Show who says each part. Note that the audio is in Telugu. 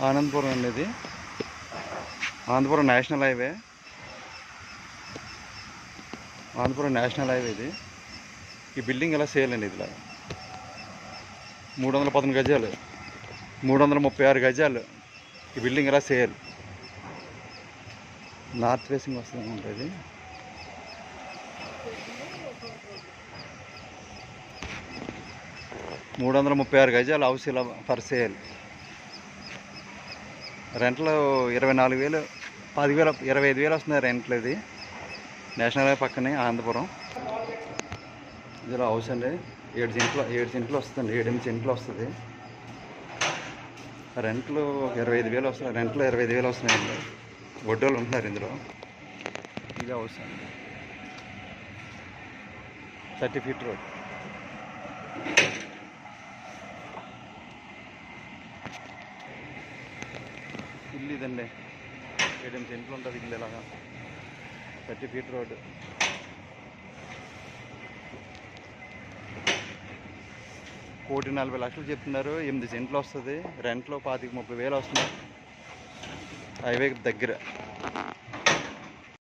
Speaker 1: ఆనందపురం అండి ఇది Anandapuram national highway Anandapuram national highway ఇది ఈ బిల్డింగ్ ఎలా సేల్ అండి ఇదిలా మూడు వందల పదమూడు గజాలు మూడు వందల ముప్పై ఆరు గజాలు ఈ బిల్డింగ్ ఎలా సేల్ నార్త్ ఫేసింగ్ వస్తుంది ఉంటుంది మూడు వందల ముప్పై ఆరు గజాలు హౌస్ ఇలా సేల్ రెంట్లు ఇరవై నాలుగు వేలు పదివేలు ఇరవై ఐదు వేలు వస్తుంది రెంట్లు ఇది. నేషనల్ హైవే పక్కనే ఆనందపురం ఇందులో హౌస్ అండి. ఏడు సెంట్లు ఏడు సెంట్లు వస్తుంది. ఏడెనిమిది సెంట్లు వస్తుంది. రెంట్లు ఇరవై ఐదు వేలు వస్తుంది రెంట్లు ఇరవై ఐదు వేలు వస్తున్నాయండి వడ్డోళ్ళు ఉంటున్నారు ఇందులో. ఇది హౌస్ అండి. Thirty feet road. ఇల్లు ఇదండి ఏడెనిమిది సెంట్లు ఉంటుంది ఇల్లు ఇలాగా. Thirty feet road. కోటి నలభై లక్షలు చెప్తున్నారు. ఎనిమిది సెంట్లు వస్తుంది. రెంట్లో పాతిక ముప్పై వేలు వస్తుంది హైవే దగ్గర.